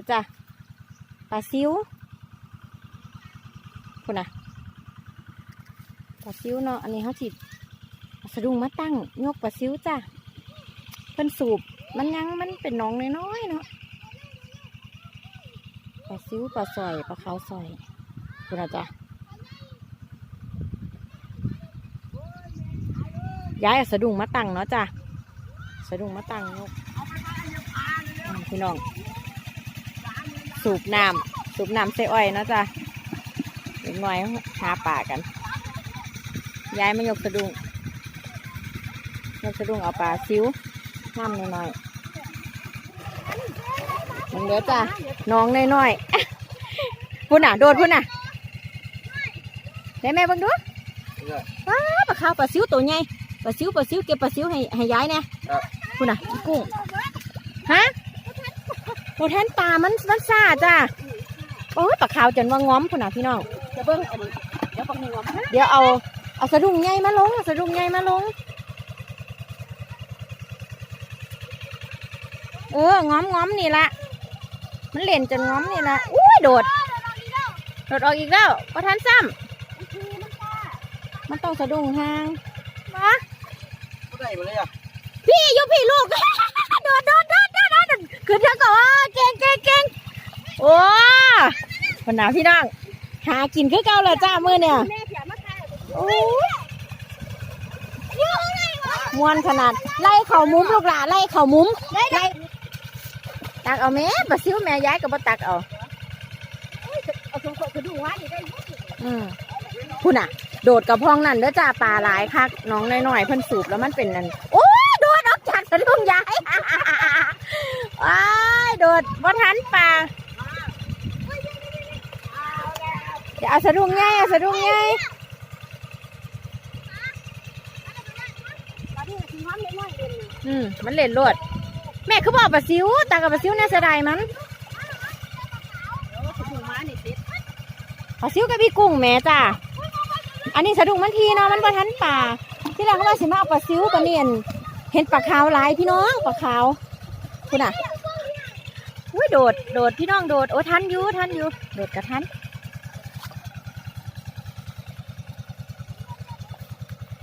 ดี๋ยวจ้ะปลาซิวคุณน่ะปลาซิวเนาะอันนี้เขาจิเอาสะดุ้งมาตั้งยกปลาซิวจ้ะเพิ่นสูบมันยังมันเป็นน้องน้อยๆเนาะปลาซิวปลาสอยปลาขาวสอยคุณน่ะจ้ะย้ายสะดุ้งมาตั้งเนาะจ้ะสะดุ้งมาตั้งยกพี่น้อง สูบน้ำสูบน้ำใส่อ้อยเนาะจ้ะเด็กน้อยหาป่ากันย้ายมายกสะดุ้งยกสะดุ้งเอาปลาซิวน้ำน้อยๆมันเหลือจ้ะน้องน้อยๆพุ่นน่ะโดดพุ่นน่ะได้แม่เบังดูว้าปลาขาวปลาซิวตัวใหญ่ปลาซิวปลาซิวเก็บปลาซิวให้ให้ย้ายเนี่ยพุ่นน่ะอีกุ้งฮะ โอ้แทนปลามันมันซ่าจ้ะโอ้ยปลาขาวจนว่าง้อมพุ่นน่ะพี่น้องจะเบิ้งอันนี้เดี๋ยวปักหัวมาเดี๋ยวเอาเอาสะดุ้งใหญ่มาลงเอาสะดุ้งใหญ่มาลง เออง้อมง้อมนี่ละมันเล่นจนง้อมนี่ละอุ้ยโดดโดดออกอีกแล้วประทันซ้ำมันต้องสะดุ้งห่างมาก็ได้มาเลยอะพี่อยุพี่ลูก ขึ้นเถอะก่อนเก่งเก่งเก่งโอ้คนหนาพี่น้องหากินคือเก่าเลยจ้ามือเนี่ยม่เขียนมาทายโอ้ยมวนขนาด ไล่เข่ามุ้มลูกหลาไล่เข่ามุ้มไล่ตักเอาแม่ปลาซิวแม่ย้ายกับปตักเอาเอาสงขจะดูว่าดีได้อืมพุ่นอะ โดดกับพ้องนั่นเด้อจ้าปลาหลายคักน้องน้อยๆเพิ่นสูบแล้วมันเป็นนั่นโอ้ยโดดออกจากสะดุ้งย้าย ว้ายโดดบ่ทันปลาอย่าเอาสะดุ้งใหญ่เอาสะดุ้งใหญ่ตอนนี้ทิ้งอืมมันเล่นรวดแม่เขาบอกปลาซิวตากับปลาซิวเนี่ยเสียดายมันปลาซิวกับพี่กุ้งแม่จ้าอันนี้สะดุ้งมันทีเนาะมันบ่ทันปลาที่แรกเขาว่าสิมาเอาปลาซิวปลาเนียนเห็นปลาขาวหลายพี่น้องปลาขาวคุณอะ โดด โดด พี่น้องโดด โอ้ทันอยู่ทันอยู่ โดดกับทัน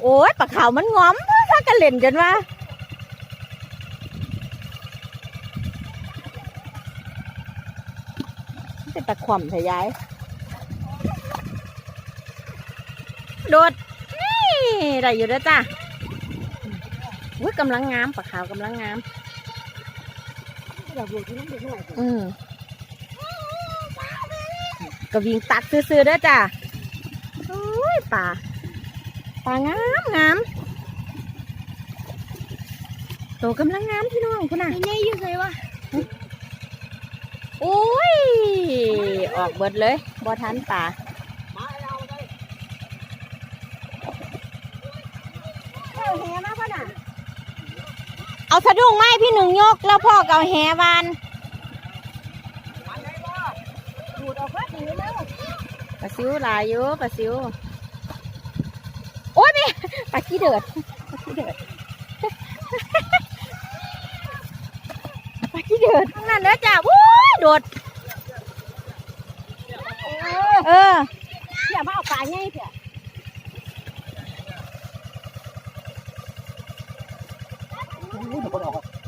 โอ้ยปลาขาวมันง้อมถ้ากันเล่นกันว่าเป็นตะขว่ำเถอะยาย โดด นี่ได้อยู่แล้วจ้ะอุ้ยกำลังงามปลาขาวกำลังงาม อยากดูที่น้องเด็กหน่อยอืมกระวิ่งตักซื้อๆเด้อจ้ะโอ้ยป่าป่างามงามโตกำลังงามพี่น้องคุณน่ะนี่อยู่ไงวะโอ้ย ออกเบิดเลยบ่ทันป่ามาเอาเลยเอาแหมาพ่อน่ะ เอาสะดุ้งไม้พี่หนึ่งยก แล้วพ่อเก่าแหวานกว่าดีแล้วปลาซิวหลายอยู่ปลาซิว โอ้ยแม่ปลาขี้เดือดปลาขี้เดือดปลาขี้เดือดทั้งนั้นแล้วจ้ะวู้โดด เออ อย่ามาเอาปลาง่ายเถอะ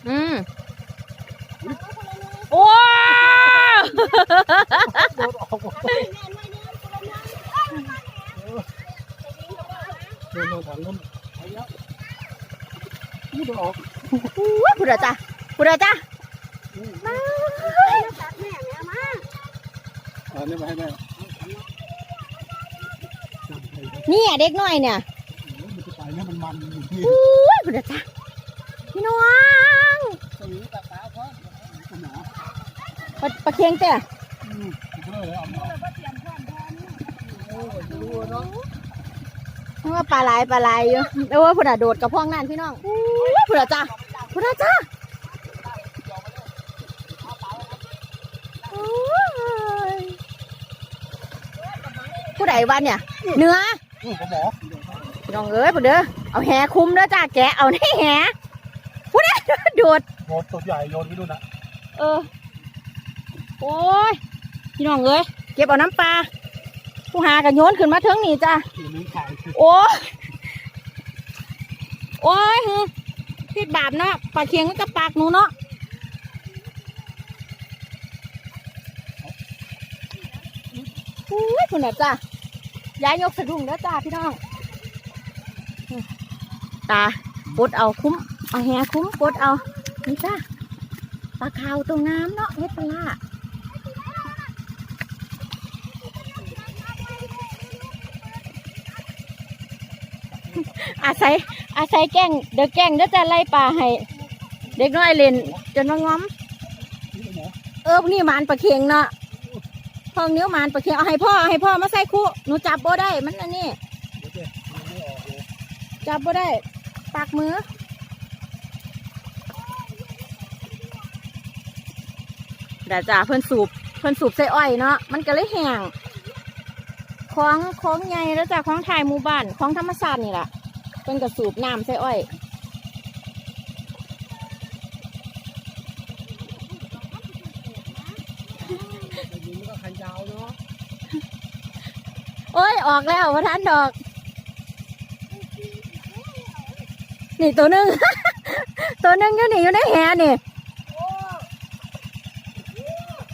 อืมโอ้แม่นไว้เนี่ยเดินทางนู้นนี่มันออกโหพูดอะจ้ะพูดอะจ้ะมาตักแม่แม่มาอ่านี่มาให้แม่นี่อะเด็กน้อยเนี่ยมันจะไปเนี่ยมันมันอยู่ที่โอ้ยพูดอะจ้ะพี่น้อง ตรงนี้ตาตาเขาหนา ป ลาปลาเค็งเจ้ะอืมก็เลยเอามาโอ้ยดูเนาะว่าปลาไหลายปลาไหลายอยู่เออพูดอะโดดกับพ่องนั่นพี่น้องโอ้ยพูดอะจ้ะพูดอะจ้ะโอ้ยผู้ใดวันเนี่ย เนื้ออืมผมหมอพี่น้องเอ้ยพูดเด้อเอาแหคุ้มเด้อจ้าแกะเอาในแหพูดเด้อโดดโยนตัวใหญ่โยนไปนู่นนะเออ โอ้ยพี่น้องเอ้ยเก็บเอาน้ำปลาผู้หากันโยนขึ้นมาเทิงนี่จ้ะที่นี้ขาโอ้ยโอ้ยฮึพิดบาปเนาะปลาเคียงมันกับปากหนูเนาะอุ้ยคุณน่ะจ้ะย้ายยกสะดุ้งแล้วจ้าพี่น้องตาปดเอาคุ้มเอาแหคุ้มปดเอานี่จ้าปลาขาวตัวงามเนาะเฮ็ดปลา อาศัยอาศัยแกล้งเด็กแกล้งเดี๋ยวจะไล่ปลาให้ เด็กน้อยเล่นจนว่างอมที่หมเออพวกนี่หมานปลาเค็งเนาะพ่อนิ้วหมานปลาเค็งเอาให้พ่อเอาให้พ่อมาใส่คู่หนูจับโบได้มันอันนี้จับโบได้ ปากมือเดี๋ยวจ้าเพิ่นสูบเพิ่นสูบใส่อ้อยเนาะมันก็เลยแห้งของของใหญ่แล้วจ้าของไทยหมู่บ้านของธรรมชาตินี่แหละ พิ่นก็สูบน้ำใส่อ้อยแต่ยิงมันก็คันยาวเนาะโอ้ย ออกแล้วว่าท่านดอก นี่ตัวหนึ่งตัวหนึ่งอยู่นี่อยู่ในแหนี่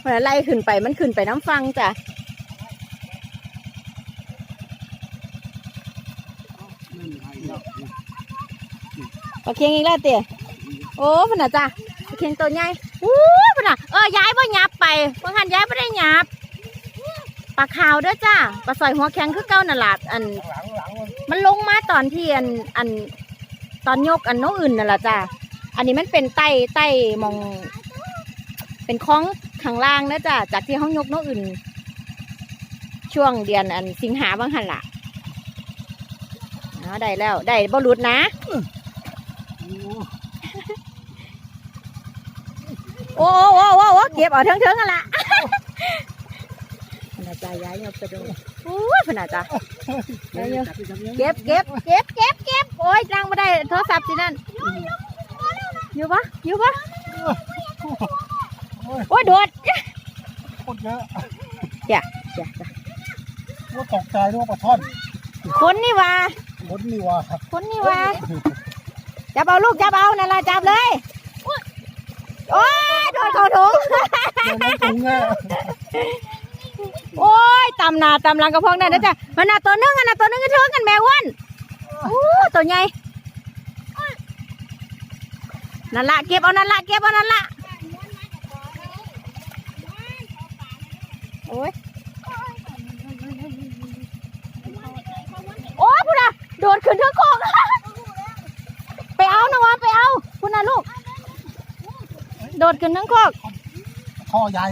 เวลาไล่ขึ้นไปมันขึ้นไปน้ำฟังจ้ะ นั่นไงเนาะ ปลาเคียงอีกแล้วเตี๋ยโอ้พนน่ะจ้ะปลาเคียงตัวใหญ่อู้พนน่ะเออย้ายบ่หยับไปเพราะงั้นย้ายไม่ได้หยับปลาขาวเด้อจ้าปลาสอยหัวแข็งคือเก้านั่นล่ะอันหลังหลังมัน มันลงมาตอนที่อันอันตอนยกอันโน้อื่นนั่นแหละจ้าอันนี้มันเป็นไต้ไต้มอง เป็นคล้องข้างล่างนะจ้าจากที่ห้องยกโน้อื่น ช่วงเดือนอันสิงหาบางหันละเอาได้แล้ว ได้บรุษนะ โอ้โอ้โอ้โอ้โอ้โอ้เก็บเอาเถิงเถิงกันละพนาจาย้ายยกไปดูโอ้ยพนาจาเดี๋ยวจับไปจับเนี่ยเก็บเก็บเก็บเก็บเก็บโอ้ยจังไม่ได้โทรศัพท์สินั่นอยู่ปะอยู่ปะโอ้ยโอ้ยโดดโคตรเยอะจ้ะจ้ะว่าตกใจนึกว่าปลาช่อนคนนี่ว่าล้นนี่ว่ะคนนี่ว่าจับเอาลูกจับเอานั่นละจับเลยโอ้ยโดนเขาถุงเดี๋ยวน้ำถุงอะโอ้ยตำหนาตำหลังกระพองนั่นนะจ๊ะมันน่ะตัวนึงอันน่ะตัวนึงก็เทิงกันแม่อ้วันโอ้ตัวใหญ่นั่นละเก็บเอานั่นละเก็บเอานั่นละโอ้ยโอ้ยพูดอะโดดขึ้นเทือกโคกไปเอานะวะไปเอาพูดนะลูก โดดขึ้นเทือกโคกคอใหญ่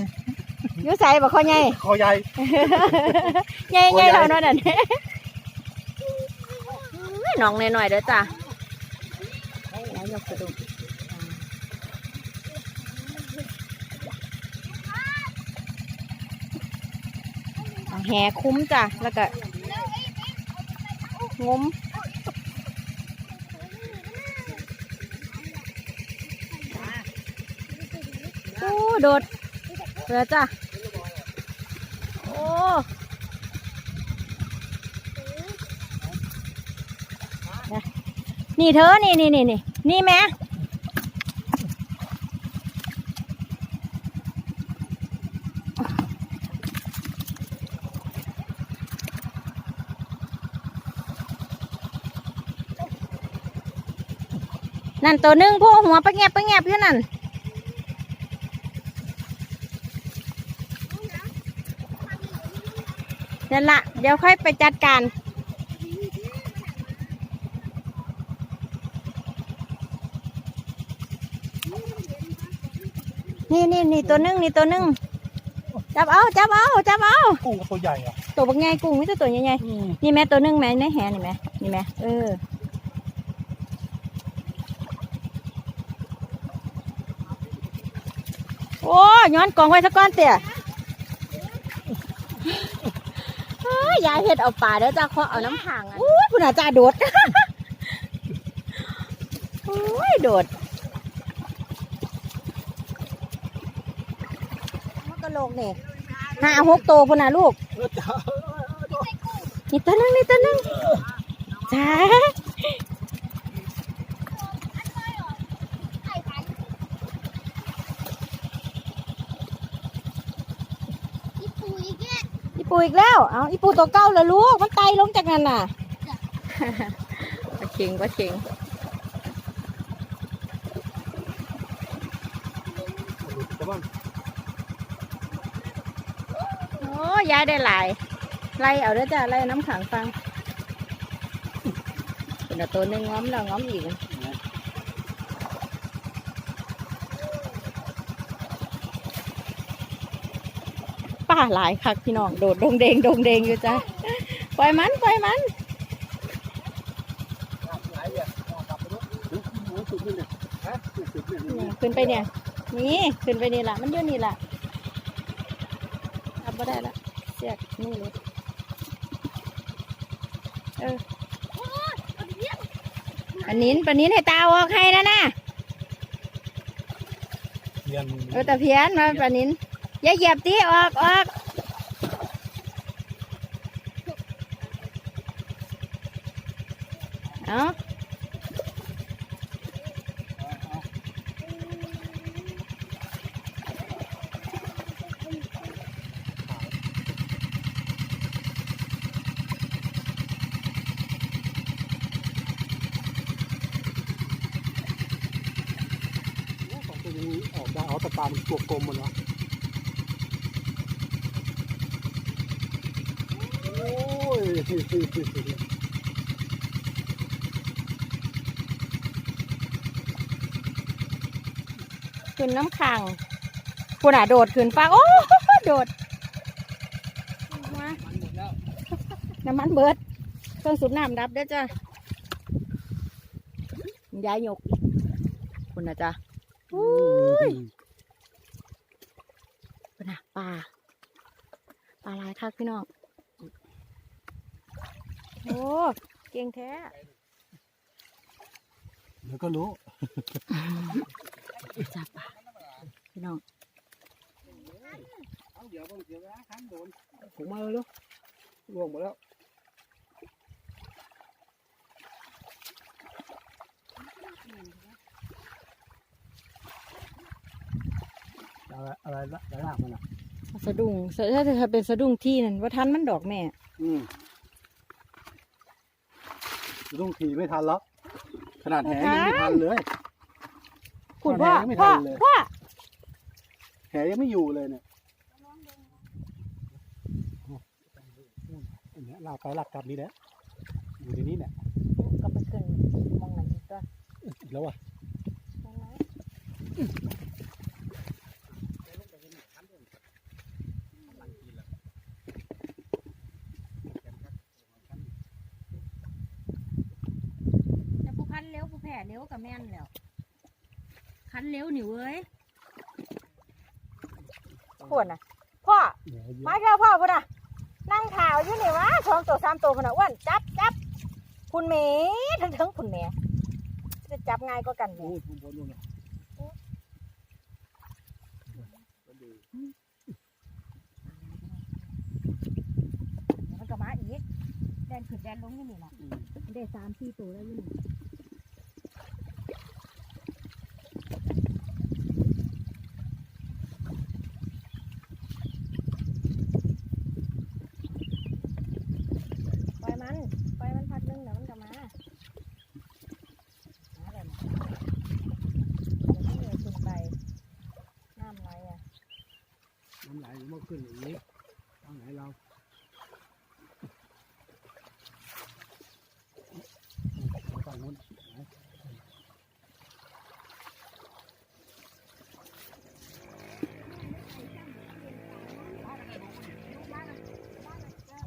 อยูใส่บ่ข้อใหญ่คอใหญ่ใหญ่ใหญ่เท่านั้นน่ะเนี่ยอุ้ยน้องหน่อยๆเด้อจ้ะแล้วยกกระดูกเอาแหคุ้มจ้ะแล้วก็งม โดดเด้อจ้ะ โอ้นี่เธอ นี่นี่นี่นี่นี่แม่นั่นตัวหนึงพวกหัวปะแงบปะแงบอยู่นั่น นั่นละเดี๋ยวค่อยไปจัดการ นี่นี่นี่ตัวหนึงนี่ตัวหนึงจับเอาจับเอาจับเอากุ้งก็ตัวใหญ่อะตัวบักใหญ่กุ้งมิตัวตัวใหญ่อืมๆนี่แม่ตัวหนึงแม่ในแหนี่แม่นี่แม่เออโอ้ย้อนกล่องไว้สักก้อนเตี่ยเฮ้ ยยายเห็ดเอาป่าเด้อจ้าเคาะเอาน้ำผางอะอู้ยคุณอาจารย์โดดโอ้ยโดดมันก็โลกนี่ห้าหกตัวพุ่นน่ะลูกเออจ้านี่ตัวหนึงนี่ตัวหนึงจ้า อีปูอีกแก อีกแล้ว เอาอีปูตัวเก้าเลยลูก มันไตลงจากนั้นน่ะปลาเค็งปลาเค็งโอ้ยายได้หลายไล่เอาเด้อจ้าไล่น้ำขังฟังเป็นตัวหนึงง้อมแล้วง้อมอีก ป้าหลายคักพี่น้องโดดดงเดงดงเดงอยู่จ้าปล่อยมันปล่อยมันหลายอย่างกลับไปด้วยหมูสุดนี่เนี่ยฮะสุดนี่นี่ขึ้นไปเนี่ยนี่ขึ้นไปนี่ละมันอยู่นี่ละทำไม่ได้ละเสียกนี่เลยเออปานินปานินให้ตาออกให้นะนะเรียนเออตะเพียนมาปานิน อย่าเหยียบตีออกออกเอาออกได้เอาต่ปามันตัวกลมมันเนาะโอ้ย ขึ้นน้ำขังปุ่นอะโดดขึ้นฟ้าโอ้โดดมามันหมดแล้วน้ำมันเบิดเครื่องสูบน้ำดับเด้อจ้ะยายหยกอีกคุณนะจ๊ะอุ้ยคุณนะปลาปลาลายคักพี่น้อง โอ้เก่งแท้เดี๋ยวก็รู้จับปลาพี่น้องเอาเดี๋ยวเดี๋ยวนะคันโดนผมมาแล้วล่วงหมดแล้วอะไรอะไรละอะไรลากมันอะสะดุ้งสะถ้าจะเป็นสะดุ้งที่นั่นว่าทันมันดอกแม่ อืม ต้องขี่ไม่ทันแล้ว ขนาดแหยังไม่ทันเลยขุดตอนพ่อแหยังไม่พ่อทันเลย พ่อแหยังไม่อยู่เลยเนี่ยอันเนี้ยลากไปลากกลับนี่แหละ อยู่ในนี้เนี่ยก็ไปขึ้นมองหนังอีกตัวอีกแล้วอะแต่ผู้คัน เร็วผู้แผ่เร็วกับแม่นแล้ว คันเร็วหนิเว้ยปวดน่ะพ่อเดี๋ยวเยมาอะแล้วพ่อพุ่นน่ะนั่งข่าวอยู่นี่วะสองตัวสามตัวพุ่นน่ะอ้วนจับจับคุณเมย์ทั้งทั้งคุณเมย์จะจับง่ายก็กันโอ้นี่ยผมบนนู่นน่ะมันก็มาอีกแดนขึ้นแดนลงอยู่นี่แหละอืมได้สามสี่ตัวแล้วอยู่นี่ปล่อยมันปล่อยมันพักนึงเดี๋ยวมันก็มามาเลยนะเดี๋ยวมันเหนื่อยขึ้นไปน้ำไหลอะ น้ำไหลมัน ขึ้นอย่างนี้ทางไหนเราฝั่งนู้น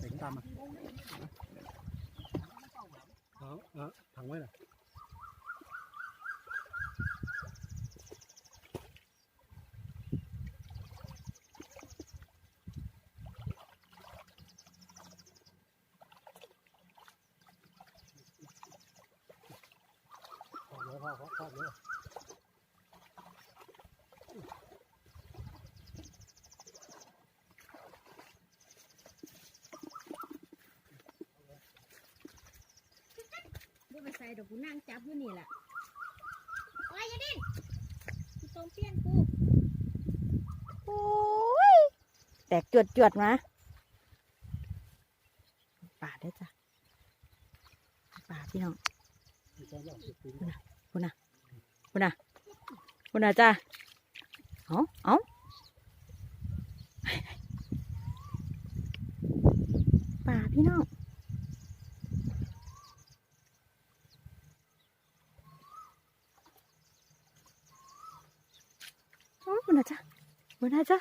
เสียงตามมาเอาเอาถังไว้น่ะพอย ของพ่อเด้อบ่ไปใส่ดอกกูนั่งจับอยู่นี่แหละโอ้ยอย่าดิ้นกูต้มเปี้ยนกู โอ้ย แตกจวดจวดๆมา นะจ้ะเอาเอาป่าพี่น้องโอ้คุณนะจ้ะคุณนะจ้ะ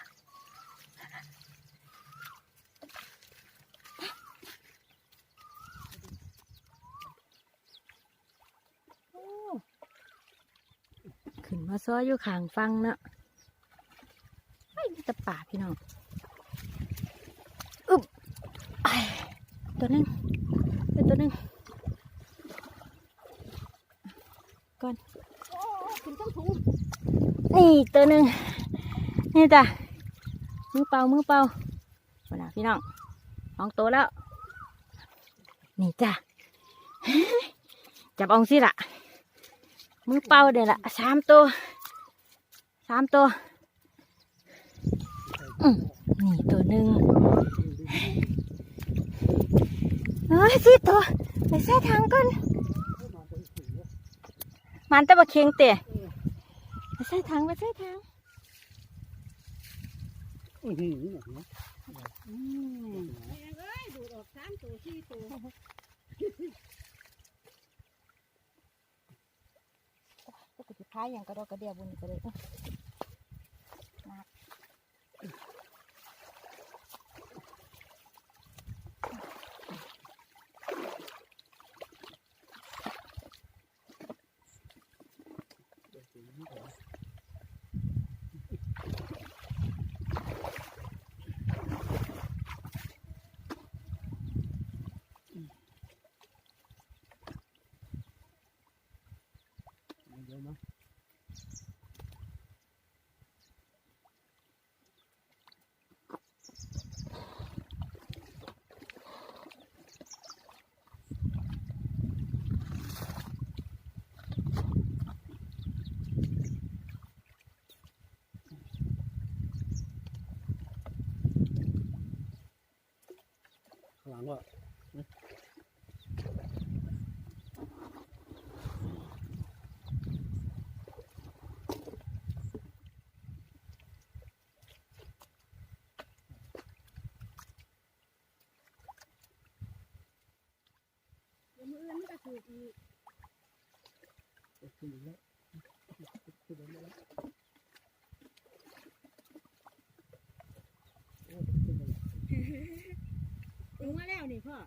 โอ้ ขึ้นมา ซ้ออยู่ข้างฟังเนอะไม่มีแต่ป่าพี่น้องอึบไอ้ตัวหนึงเป็นตัวหนึงก่อนโอ้ขึ้นต้องถุงนี่ตัวหนึงนี่จ้ะมือเปล่ามือเปล่าเอาล่ะพี่น้องสองตัวแล้ว นี่จ้ะจับองสิล่ะมือเปล่าเดี๋ยวละสามตัว สามตัวนี่ตัวหนึ่งเอ้ยสี่ตัวไปใส่ทางก่อนมันตะบะเคียงเตะไปใส่ทางไปใส่ทางอืมเอ้ยดูดออกสามตัวสี่ตัว ก็ติดท้าย อย่างกระดอกกระเดียบนก็เลยเอ้ยนักเดี๋ยวนะ ข้างหลังว่า เดี๋ยวมือ อื่นมันก็ถืออีกอีกแล้วขึ้นแล้วขึ้นแล้วลงมาแล้วนี่พ่อ